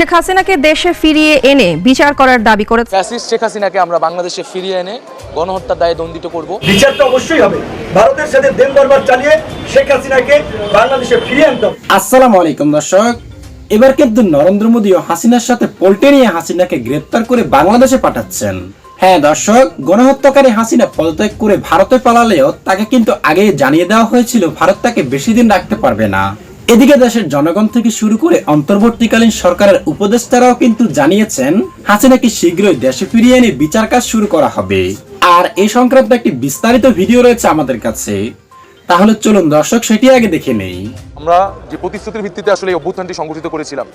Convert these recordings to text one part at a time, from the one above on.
শেখ হাসিনাকে দেশে ফিরিয়ে এনে বিচার করার দাবি করে ফ্যাসিস্ট শেখ হাসিনাকে আমরা বাংলাদেশে ফিরিয়ে এনে গণহত্যার দায়ে দণ্ডিত করব। বিচার তো অবশ্যই হবে। ভারতের সাথে দেন দরবার চালিয়ে শেখ হাসিনাকে বাংলাদেশে ফিরিয়ে আনতে হবে। আসসালামু আলাইকুম দর্শক। এবার কিন্তু নরেন্দ্র মোদী ও হাসিনার সাথে পোল্টে নিয়ে হাসিনাকে গ্রেপ্তার করে বাংলাদেশে পাঠাচ্ছেন। হ্যাঁ দর্শক গণহত্যাকারী হাসিনা পদত্যাগ করে ভারতে পালালেও তাকে কিন্তু আগে জানিয়ে দেওয়া হয়েছিল ভারত তাকে বেশি দিন রাখতে পারবে না। এদিকে দেশের জনগণ থেকে শুরু করে অন্তর্বর্তীকালীন সরকারের উপদেষ্টারাও কিন্তু জানিয়েছেন হাসিনাকে শীঘ্রই দেশে ফিরিয়ে এনে বিচার কাজ শুরু করা হবে। আর এই সংক্রান্ত একটি বিস্তারিত ভিডিও রয়েছে আমাদের কাছে। তাহলে চলুন দর্শক, সেটি আগে দেখে নেই। আমরা যে প্রতিশ্রুতির ভিত্তিতে আসলে এই অভ্যুত্থানটি সংগঠিত করেছিলাম,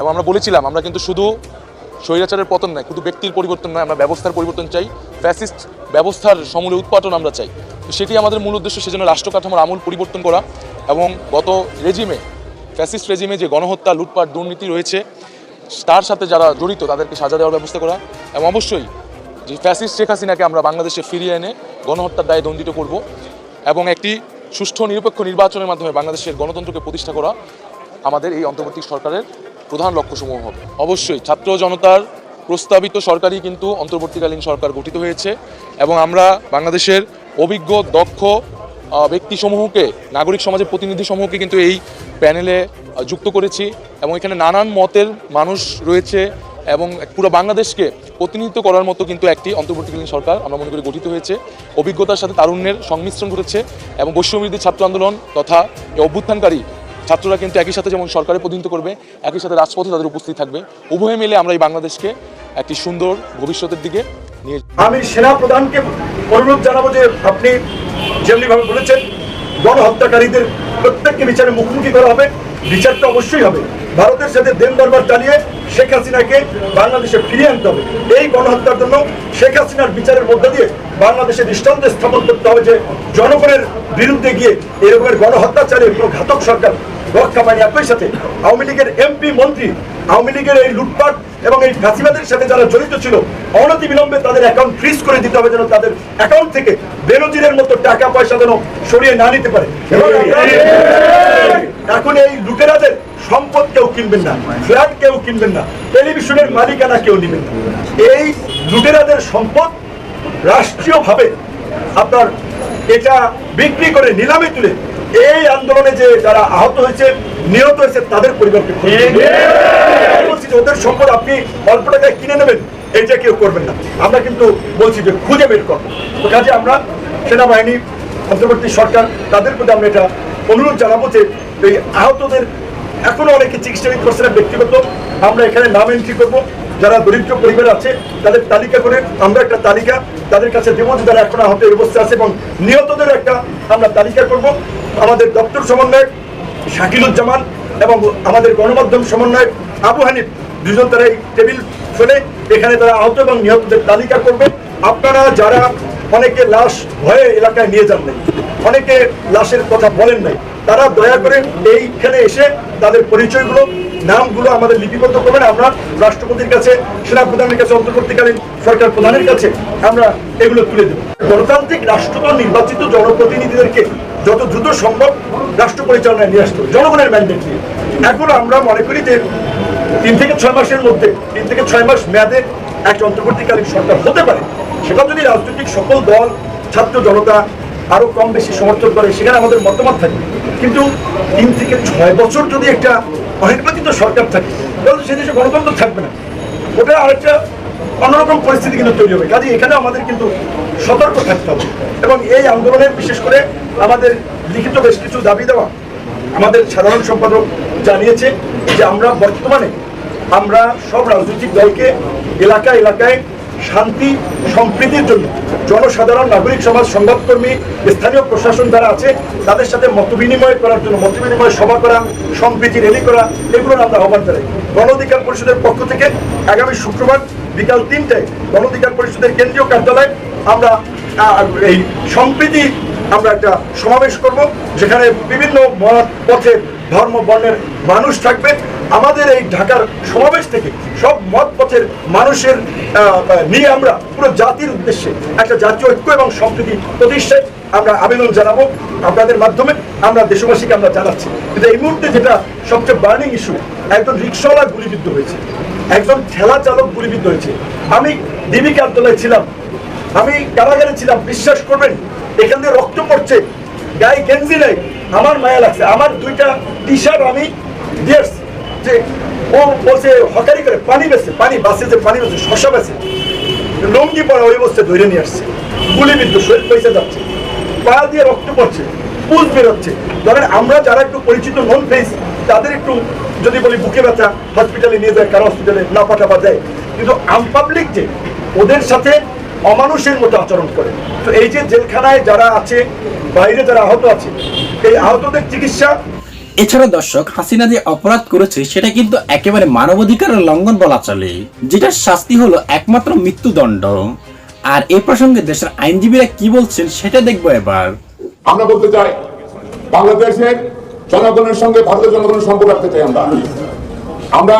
এবং আমরা বলেছিলাম, আমরা কিন্তু শুধু স্বৈরাচারের পতন নয় শুধু ব্যক্তির পরিবর্তন নয়, আমরা ব্যবস্থার পরিবর্তন চাই, ফ্যাসিস্ট ব্যবস্থার সমূলে উৎপাটন আমরা চাই। সেটি আমাদের মূল উদ্দেশ্য, সেজন্য রাষ্ট্র কাঠামোর আমূল পরিবর্তন করা এবং গত রেজিমে, ফ্যাসিস্ট রেজিমে যে গণহত্যা, লুটপাট, দুর্নীতি রয়েছে, তার সাথে যারা জড়িত তাদেরকে সাজা দেওয়ার ব্যবস্থা করা। এবং অবশ্যই যে ফ্যাসিস্ট শেখ হাসিনাকে আমরা বাংলাদেশে ফিরিয়ে এনে গণহত্যার দায়ে দণ্ডিত করব এবং একটি সুষ্ঠু নিরপেক্ষ নির্বাচনের মাধ্যমে বাংলাদেশের গণতন্ত্রকে প্রতিষ্ঠা করা আমাদের এই অন্তর্বর্তী সরকারের প্রধান লক্ষ্যসমূহ হবে। অবশ্যই ছাত্র জনতার প্রস্তাবিত সরকারই কিন্তু অন্তর্বর্তীকালীন সরকার গঠিত হয়েছে এবং আমরা বাংলাদেশের অভিজ্ঞ, দক্ষ ব্যক্তিসমূহকে, নাগরিক সমাজের প্রতিনিধি সমূহকে কিন্তু এই প্যানেলে যুক্ত করেছি এবং এখানে নানান মতের মানুষ রয়েছে এবং পুরো বাংলাদেশকে প্রতিনিধিত্ব করার মতো কিন্তু একটি অন্তর্বর্তীকালীন সরকার আমরা মনে করি গঠিত হয়েছে। অভিজ্ঞতার সাথে তারুণ্যের সংমিশ্রণ ঘটেছে এবং বৈশ্যবিরোধী ছাত্র আন্দোলন তথা অভ্যুত্থানকারী ছাত্ররা কিন্তু একই সাথে যেমন সরকারে প্রতিনিধিত্ব করবে, একই সাথে রাজপথে তাদের উপস্থিত থাকবে। উভয়ে মিলে আমরা এই বাংলাদেশকে একটি সুন্দর ভবিষ্যতের দিকে আমি সেনা প্রধানকে অনুরোধ জানাব যে আপনি যেমনি ভাবে বলেছেন, গণহত্যাকারীদের প্রত্যেককে বিচারের মুখোমুখি করা হবে বিচার তো অবশ্যই হবে। ভারতের সাথে দেন দরবার চালিয়ে শেখ হাসিনাকে বাংলাদেশে ফিরিয়ে আনতে হবে। এই গণহত্যার জন্য শেখ হাসিনার বিচারের মধ্য দিয়ে বাংলাদেশে দৃষ্টান্ত স্থাপন করতে হবে যে জনগণের বিরুদ্ধে গিয়ে এরকমের গণহত্যা চালিয়ে কোনো ঘাতক সরকার রক্ষা পায়নি একই সাথে আওয়ামী লীগের এমপি মন্ত্রী, আওয়ামী লীগের এই লুটপাট এবং এই ফাঁসিবাদের সাথে যারা জড়িত ছিল অনতি বিলম্বে তাদের অ্যাকাউন্ট ফ্রিজ করে দিতে হবে যেন তাদের অ্যাকাউন্ট থেকে বেনজিরের মতো টাকা পয়সা যেন সরিয়ে না নিতে পারে। এখন এই লুটেরাদের সম্পদ কেউ কিনবেন না ফ্ল্যাট কেউ কিনবেন না টেলিভিশনের মালিকানা কেউ নেবেন না। এই লুটেরাদের সম্পদ রাষ্ট্রীয়ভাবে আপনার এটা বিক্রি করে নিলামে তুলে এই আন্দোলনে যে যারা আহত হয়েছে নিহত হয়েছে তাদের পরিবারকে ওদের সম্পদ আপনি অল্প টাকায় কিনে নেবেন এইটা কেউ করবেন না। আমরা কিন্তু বলছি যে খুঁজে বের করব কাজে আমরা সেনাবাহিনী, অন্তর্বর্তী সরকার, তাদের প্রতি আমরা এটা অনুরোধ জানাব যে এই আহতদের এখনও অনেকে চিকিৎসা পারছে না, ব্যক্তিগত। আমরা এখানে নাম এন্ট্রি করব। যারা দরিদ্র পরিবার আছে, তাদের তালিকা করে আমরা একটা তালিকা তাদের কাছে দেবো যে যারা এখন আহত অবস্থা আছে এবং নিহতদের একটা আমরা তালিকা করব। আমাদের দপ্তর সমন্বয়ক শাকিলুজ্জামান এবং আমাদের গণমাধ্যম সমন্বয়ক আবু হানিফ, দুজন তারা এই টেবিল ফেলে এখানে তারা আহত এবং নিহতদের তালিকা করবে। আপনারা যারা অনেকে লাশ ভয়ে এলাকায় নিয়ে যান নাই, অনেকে লাশের কথা বলেন নাই, তারা দয়া করে এইখানে এসে তাদের পরিচয়গুলো, নামগুলো আমাদের লিপিবদ্ধ করবেন। আমরা রাষ্ট্রপতির কাছে সেনা প্রধানের কাছে, অন্তর্বর্তীকালীন সরকার প্রধানের কাছে আমরা এগুলো তুলে দেব। গণতান্ত্রিক রাষ্ট্রদল নির্বাচিত জনপ্রতিনিধিদেরকে যত দ্রুত সম্ভব রাষ্ট্র পরিচালনায় নিয়ে আসতে জনগণের ম্যান্ডেট নিয়ে। এখন আমরা মনে করি যে তিন থেকে ছয় মাসের মধ্যে, তিন থেকে ছয় মাস মেয়াদে একটা অন্তর্বর্তীকালীন সরকার হতে পারে। সেটা যদি রাজনৈতিক সকল দল, ছাত্র জনতা আরও কম বেশি সমর্থন করে, সেখানে আমাদের মতামত থাকবে কিন্তু তিন থেকে ছয় বছর যদি একটা অনির্বাচিত সরকার থাকে, তাহলে সে দেশে গণতন্ত্র থাকবে না। ওটা আরেকটা অন্যরকম পরিস্থিতি কিন্তু তৈরি হবে। কাজে এখানে আমাদের কিন্তু সতর্ক থাকতে হবে। এবং এই আন্দোলনের বিশেষ করে আমাদের লিখিত বেশ কিছু দাবি দেওয়া আমাদের সাধারণ সম্পাদক জানিয়েছে। যে আমরা বর্তমানে, আমরা সব রাজনৈতিক দলকে এলাকা এলাকায় শান্তি, সম্প্রীতির জন্য জনসাধারণ, নাগরিক সমাজ, সংবাদকর্মী, স্থানীয় প্রশাসন যারা আছে, তাদের সাথে মত বিনিময় করার জন্য, মত বিনিময় সভা করা, সম্প্রীতি রেলি করা, এগুলোর আমরা আহ্বান জানাই। গণ অধিকার পরিষদের পক্ষ থেকে আগামী শুক্রবার বিকাল তিনটায় গণ অধিকার পরিষদের কেন্দ্রীয় কার্যালয়ে আমরা এই সম্প্রীতি আমরা একটা সমাবেশ করব, যেখানে বিভিন্ন পথের ধর্ম, বর্ণের মানুষ থাকবে। আমাদের এই ঢাকার সমাবেশ থেকে সব মত পথের মানুষের নিয়ে আমরা পুরো জাতির উদ্দেশ্যে একটা জাতীয় ঐক্য এবং সম্প্রীতি প্রতিষ্ঠায় আমরা আবেদন জানাব। আপনাদের মাধ্যমে আমরা দেশবাসীকে আমরা জানাচ্ছি কিন্তু এই মুহূর্তে যেটা সবচেয়ে বার্নিং ইস্যু একজন রিক্সাওয়ালা গুলিবিদ্ধ হয়েছে, একজন ঠেলা চালক গুলিবিদ্ধ হয়েছে। আমি ডিবি কার্যালয়ে ছিলাম, আমি কারাগারে ছিলাম। বিশ্বাস করবেন, এখান দিয়ে রক্ত পড়ছে, গায়ে গেঞ্জি নেই। আমার মায়া লাগছে। আমার দুইটা টি শার্ট আমি দিয়েছি যে ও বলছে, হকারি করে পানি বেছে, পানি বাসে যে পানি বেছে, শশা বেছে। লঙ্গি পরা ওই অবস্থায় ধরে নিয়ে আসছে। গুলিবিদ্ধ শরীর পয়সা যাচ্ছে। পা দিয়ে রক্ত পড়ছে, পুজ বেরোচ্ছে। ধরেন আমরা যারা একটু পরিচিত নন ফেস তাদের একটু যদি বলি বুকে ব্যথা হসপিটালে নিয়ে যায়, কারও হসপিটালে না পাঠাবা যায় কিন্তু আনপাবলিক যে, ওদের সাথে অমানুষের মতো আচরণ করে। তো এই যে জেলখানায় যারা আছে বাইরে যারা আহত আছে এই আহতদের চিকিৎসা এছাড়া দর্শক হাসিনা যে অপরাধ করেছে সেটা কিন্তু একেবারে মানবাধিকারের লঙ্ঘন বলা চলে। যেটার শাস্তি হলো একমাত্র মৃত্যুদণ্ড। আর এ প্রসঙ্গে দেশের আইনজীবীরা কি বলছেন সেটা দেখব এবার। আমরা বলতে চাই বাংলাদেশের জনগণের সঙ্গে ভারতের জনগণের সম্পর্ক রাখতে চাই আমরা। আমরা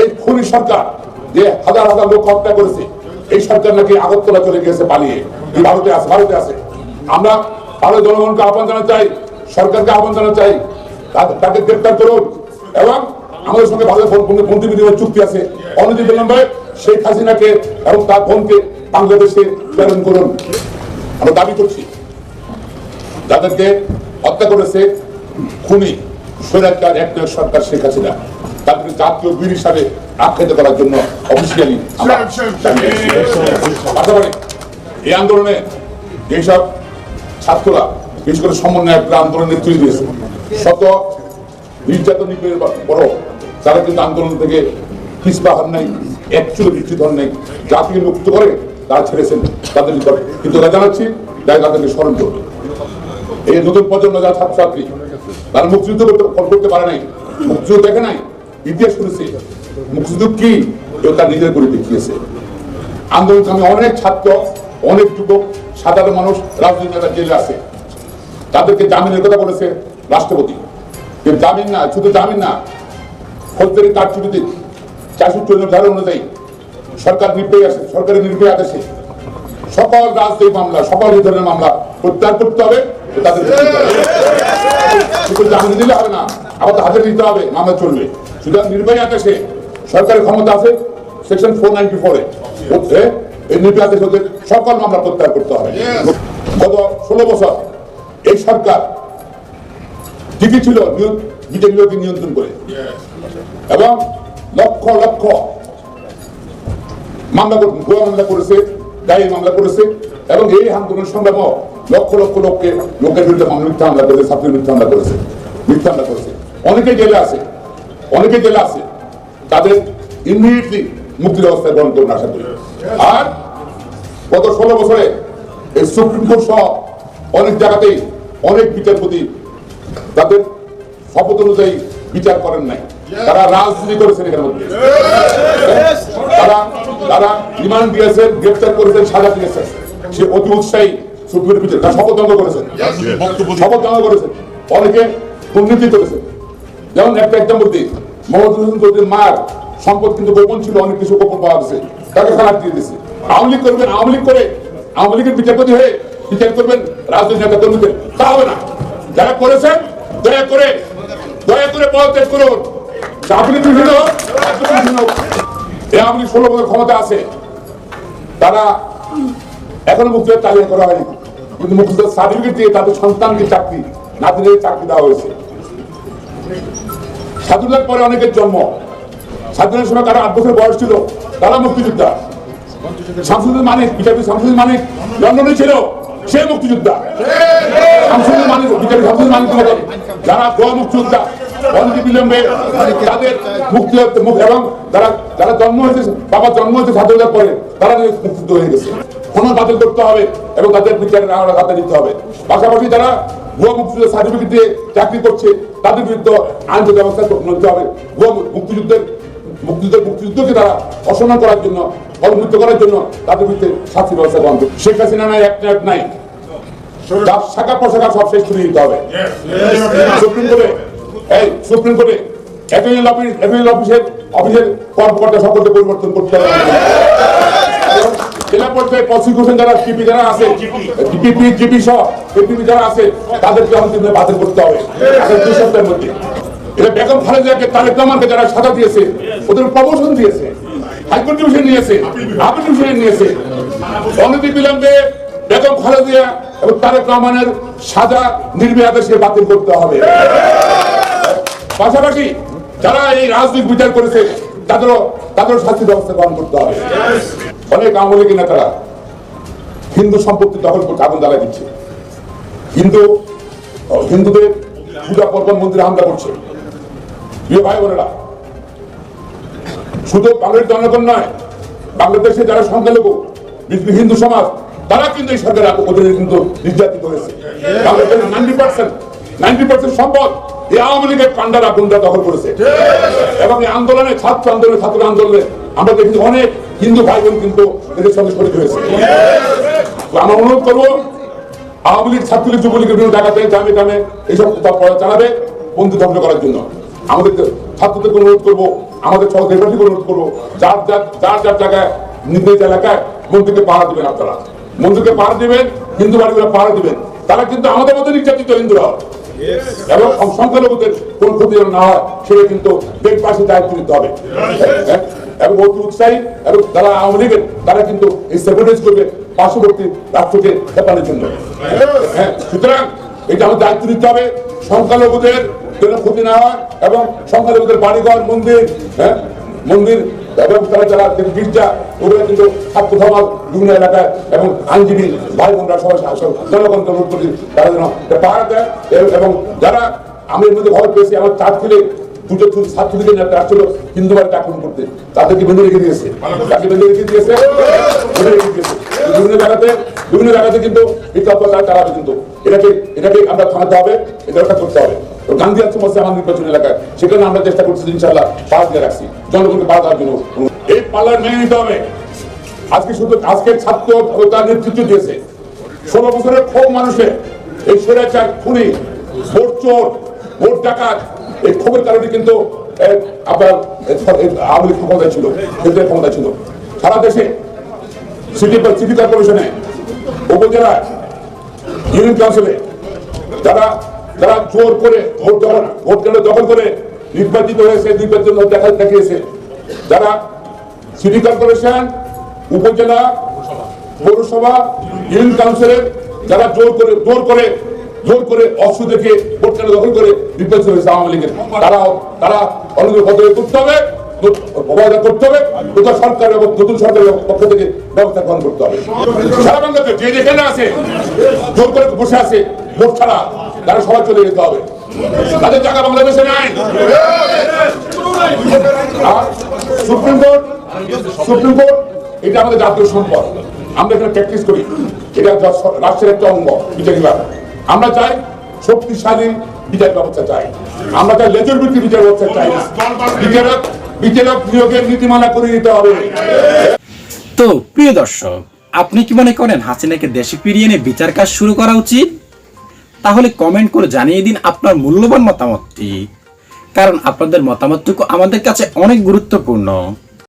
এই খুনি সরকার যে হাজার হাজার লোক হত্যা করেছে এই সরকার নাকি আগরতলা চলে গেছে পালিয়ে। এই ভারতে আছে ভারতে আছে। আমরা ভারতের জনগণকে আহ্বান জানাতে চাই, সরকারকে আহ্বান জানাতে চাই, তাকে গ্রেপ্তার করুন। এবং আমাদের সঙ্গে ভারতের মন্ত্রী চুক্তি আছে। অনতি বিলম্বে শেখ হাসিনাকে এবং তার বোনকে বাংলাদেশে প্রেরণ করুন। আমরা দাবি করছি, যাদেরকে হত্যা করেছে খুনি, স্বৈরাচার একটা সরকার শেখ হাসিনা। তাদেরকে জাতীয় বীর হিসাবে আখ্যায়িত করার জন্য অফিসিয়ালি পাশাপাশি এই আন্দোলনে যেসব ছাত্ররা বিশেষ করে সমন্বয় একটা আন্দোলনের নেতৃত্ব দিয়েছে শত নির্যাতন পরও তারা কিন্তু আন্দোলন থেকে পিছপা হন নাই একচুয়ালি বিচ্ছিত হন নাই। জাতিকে মুক্ত করে তারা ছেড়েছেন তাদের নিকটে কিন্তু তারা জানাচ্ছি তাই তাদেরকে স্মরণ করবে এই নতুন প্রজন্ম যারা ছাত্রছাত্রী তারা মুক্তিযুদ্ধ করতে করতে পারে নাই মুক্তিযুদ্ধ দেখে নাই ইতিহাস শুনেছে মুক্তিযুদ্ধ কি তার নিজের করে দেখিয়েছে। আন্দোলন আমি অনেক ছাত্র, অনেক যুবক, সাধারণ মানুষ রাজনৈতিক নেতা জেলে আছে। তাদেরকে জামিনের কথা বলেছে রাষ্ট্রপতি। জামিন না, শুধু জামিন না, ফৌজদারি কারচুপিতে চারশো চল্লিশ ধারা অনুযায়ী সরকার নির্ভয় আছে, সরকারের নির্ভয় আদেশে সকল রাজনৈতিক মামলা, সকল এই ধরনের মামলা প্রত্যাহার করতে হবে, তাদের জামিন দিলে হবে না আবার তো হাতে নিতে হবে মামলা চলবে। সুতরাং নির্বাহী আদেশে সরকারের ক্ষমতা আছে সেকশন ফোর নাইনটি ফোরে এই নির্বাহী আদেশ ওদের সকল মামলা প্রত্যাহার করতে হবে। গত ষোলো বছর এই সরকার ঠিকই ছিল বিজেপিকে নিয়ন্ত্রণ করে। এবং লক্ষ লক্ষ মামলা ভুয়া মামলা করেছে দায়ী মামলা করেছে, এবং এই আন্দোলন সংগ্রাম লক্ষ লক্ষ লোককে লোকের বিরুদ্ধে মামলা মিথ্যা হামলা করেছে, ছাত্রের মিথ্যা হামলা করেছে, মিথ্যা হামলা করেছে। অনেকে জেলে আছে অনেকে জেলে আছে তাদের ইমিডিয়েটলি মুক্তির ব্যবস্থা গ্রহণ করুন আশা করি। আর গত ষোলো বছরে এই সুপ্রিম কোর্ট সহ অনেক জায়গাতেই অনেক বিচারপতি তাদের শপথ অনুযায়ী বিচার করেন নাই। তারা রাজনীতি করেছেন এখানে মধ্যে। তারা তারা রিমান্ড দিয়েছেন গ্রেপ্তার করেছেন সাজা দিয়েছেন। সে অতি উৎসাহী সুপ্রিম বিচার তারা শপথ করেছেন। শপথ করেছেন। অনেকে দুর্নীতি করেছেন। যেমন একটা এক্সাম্পল দিই। মোহাম্মদ চৌধুরীর মার, সম্পদ কিন্তু গোপন ছিল, অনেক কিছু গোপন পাওয়া গেছে। তাকে খারাপ দিয়ে দিচ্ছে আওয়ামী লীগ করবেন, আওয়ামী লীগ করে, আওয়ামী লীগের বিচারপতি হয়ে বিচার করবেন রাজনৈতিক নেতা কর্মীদের। তা হবে না। যারা করেছেন, দয়া করে দয়া করে পদত্যাগ করুন। তারা এখনও নাতিদের চাকরি দেওয়া হয়েছে। স্বাধীনতার পরে অনেকের জন্ম। স্বাধীনের সময় তারা আট বছর বয়স ছিল, তারা মুক্তিযোদ্ধা। শামসুদ্দিন মানিক, বিচারপতি শামসুদ্দিন মানিক লন্ডনে ছিল, সে মুক্তিযোদ্ধা। শামসুদ্দিন মানিক, বিচারপতি শামসুদ্দিন মানিক যারা গোয়া মুক্তিযোদ্ধা এবং স্বাধীনতার তাদের পাশাপাশি যারা ভুয়া মুক্তিযুদ্ধ সার্টিফিকেট দিয়ে চাকরি করছে তাদের বিরুদ্ধে আইন ব্যবস্থা নিতে হবে। ভুয়া মুক্তিযুদ্ধের মুক্তিযুদ্ধের মুক্তিযুদ্ধকে তারা অসম্মান করার জন্য অবমুক্ত করার জন্য তাদের বিরুদ্ধে শাস্তি ব্যবস্থা গ্রহণ করবে। শেখ হাসিনা নাই, এক এক নাই। তার শাখা প্রশাখা সব শেষ করে দিতে হবে। সুপ্রিম কোর্টে এই সুপ্রিম কোর্টে অফিসের অফিসের কর্মকর্তা সকলকে পরিবর্তন করতে হবে। জেলা পর্যায়ে প্রসিকিউশন যারা জিপি যারা আছে জিপি জিপি সহ এপিপি যারা আছে, তাদেরকে আমাদের বাতিল করতে হবে। দুই সপ্তাহের মধ্যে। এটা বেগম খালেদাকে, তারেক রহমানকে যারা সাজা দিয়েছে, ওদের প্রমোশন দিয়েছে, হাইকোর্ট ডিভিশন নিয়েছে, আপিল ডিভিশন নিয়েছে। অনতি বিলম্বে বেগম খালেদিয়া এবং তারেক রহমানের সাজা নির্বিয়াদে সে বাতিল করতে হবে। পাশাপাশি যারা এই রাজনৈতিক বিচার করেছে, তাদেরও তাদেরও শাস্তি ব্যবস্থা গ্রহণ করতে হবে। অনেক আওয়ামী লীগের নেতারা হিন্দু সম্পত্তি দখল করতে আগুন জ্বালা দিচ্ছে। হিন্দু হিন্দুদের পূজা পর্বণ মন্দিরে হামলা করছে। প্রিয় ভাই বোনেরা শুধু বাংলাদেশ জনগণ নয় বাংলাদেশে যারা সংখ্যালঘু বিশেষ হিন্দু সমাজ তারা কিন্তু এই সরকারের অধীনে কিন্তু নির্যাতিত হয়েছে। বাংলাদেশের নাইনটি পার্সেন্ট নাইনটি পার্সেন্ট সম্পদ এই আওয়ামী লীগের পান্ডারা গুন্ডা দখল করেছে। এবং এই আন্দোলনে ছাত্র আন্দোলনে ছাত্র আন্দোলনে আমরা দেখি অনেক হিন্দু ভাই বোন কিন্তু এদের সঙ্গে শরীর হয়েছে। আমরা অনুরোধ করব আওয়ামী লীগ ছাত্রলীগ যুবলীগের বিভিন্ন জায়গাতে গ্রামে গ্রামে এইসব পড়া চালাবে বন্ধু ধ্বংস করার জন্য। আমাদের ছাত্রদের অনুরোধ করব আমাদের সব দেশবাসীকে অনুরোধ করব যার যার যার যার জায়গায় নিজ নিজ এলাকায় মন্দিরকে পাহারা দিবেন আপনারা। মন্দিরকে পাহারা দিবেন হিন্দু বাড়িগুলো পাহারা দিবেন। তারা কিন্তু আমাদের মতো নির্যাতিত হিন্দুরা এবং সংখ্যালঘুদের কোন ক্ষতি না হয় সেটা কিন্তু দেশবাসী দায়িত্ব নিতে হবে। হ্যাঁ? এবং অতি উৎসাহী এবং যারা আওয়ামী লীগের, তারা কিন্তু এই সেভেন্টিজ করবে পার্শ্ববর্তী রাষ্ট্রকে খেপানোর জন্য। হ্যাঁ সুতরাং এটা আমাদের দায়িত্ব নিতে হবে সংখ্যালঘুদের যেন ক্ষতি না হয় এবং সংখ্যালঘুদের বাড়িঘর, মন্দির হ্যাঁ মন্দির এবং তারা যারা গির্জা ওগুলো কিন্তু ছাত্র সমাজ, বিভিন্ন এলাকায় এবং আইনজীবী ভাই বোনরা সবাই সব জনগণকে অনুরোধ করি তারা যেন পাহারা দেয় এবং- যারা আমি এর মধ্যে খবর পেয়েছি, আমার চার ছেলে দুটো ছাত্রলীগের নেতা আসছিল হিন্দু বাড়িতে আক্রমণ করতে তাদেরকে বেঁধে রেখে দিয়েছে। তাকে বেঁধে রেখে দিয়েছে? বেঁধে রেখে দিয়েছে। বিভিন্ন জায়গাতে বিভিন্ন জায়গাতে কিন্তু এই তৎপরতা চালাবে কিন্তু এটাকে এটাকে আমরা থামাতে হবে এটা করতে হবে। গান্ধী আশ্রম আছে আমার নির্বাচন এলাকায় সেখানে আমরা চেষ্টা করছি ইনশাল্লাহ পাশ দিয়ে রাখছি। জনগণকে পাশ দেওয়ার জন্য এই পাল্লার মেনে নিতে হবে। আজকে শুধু আজকের ছাত্র তার নেতৃত্ব দিয়েছে। ষোলো বছরের ক্ষোভ মানুষের। এই স্বৈরাচার খুনি ভোট চোর ভোট ডাকাত এই ক্ষোভের কারণে কিন্তু আপনার আওয়ামী লীগ ক্ষমতায় ছিল কেন্দ্রের ক্ষমতায় ছিল। সারা দেশে সিটি সিটি কর্পোরেশনে উপজেলায়, ইউনিয়ন কাউন্সিলে, যারা যারা জোর করে ভোট দখল ভোট কেন্দ্র দখল করে নির্বাচিত হয়েছে নির্বাচন দেখা দেখিয়েছে। যারা সিটি কর্পোরেশন, উপজেলা, পৌরসভা, ইউনিয়ন কাউন্সিলের, যারা জোর করে জোর করে জোর করে অস্ত্র দেখে ভোট কেন্দ্র দখল করে হয়েছে আওয়ামী তারা করতে হবে করতে হবে, নতুন সরকার এবং নতুন সরকারের পক্ষ থেকে ব্যবস্থা গ্রহণ করতে হবে। সারা যে যেখানে আছে, জোর করে বসে আছে ছাড়া তারা সবাই চলে যেতে হবে। তাদের জায়গা বাংলাদেশে নাই। সুপ্রিম কোর্ট সুপ্রিম কোর্ট, এটা আমাদের জাতীয় সম্পদ। আমরা এখানে প্র্যাকটিস করি। এটা রাষ্ট্রের একটা অঙ্গ বিচার আমরা চাই শক্তিশালী বিচার ব্যবস্থা চাই। আমরা চাই লেজর ভিত্তিক বিচার ব্যবস্থা চাই। বিচারক বিচারক নিয়োগের নীতিমালা করে দিতে হবে। তো, প্রিয় দর্শক, আপনি কি মনে করেন হাসিনাকে দেশে ফিরিয়ে এনে বিচার কাজ শুরু করা উচিত? তাহলে কমেন্ট করে জানিয়ে দিন আপনার মূল্যবান মতামতটি। কারণ আপনাদের মতামতটুকু আমাদের কাছে অনেক গুরুত্বপূর্ণ।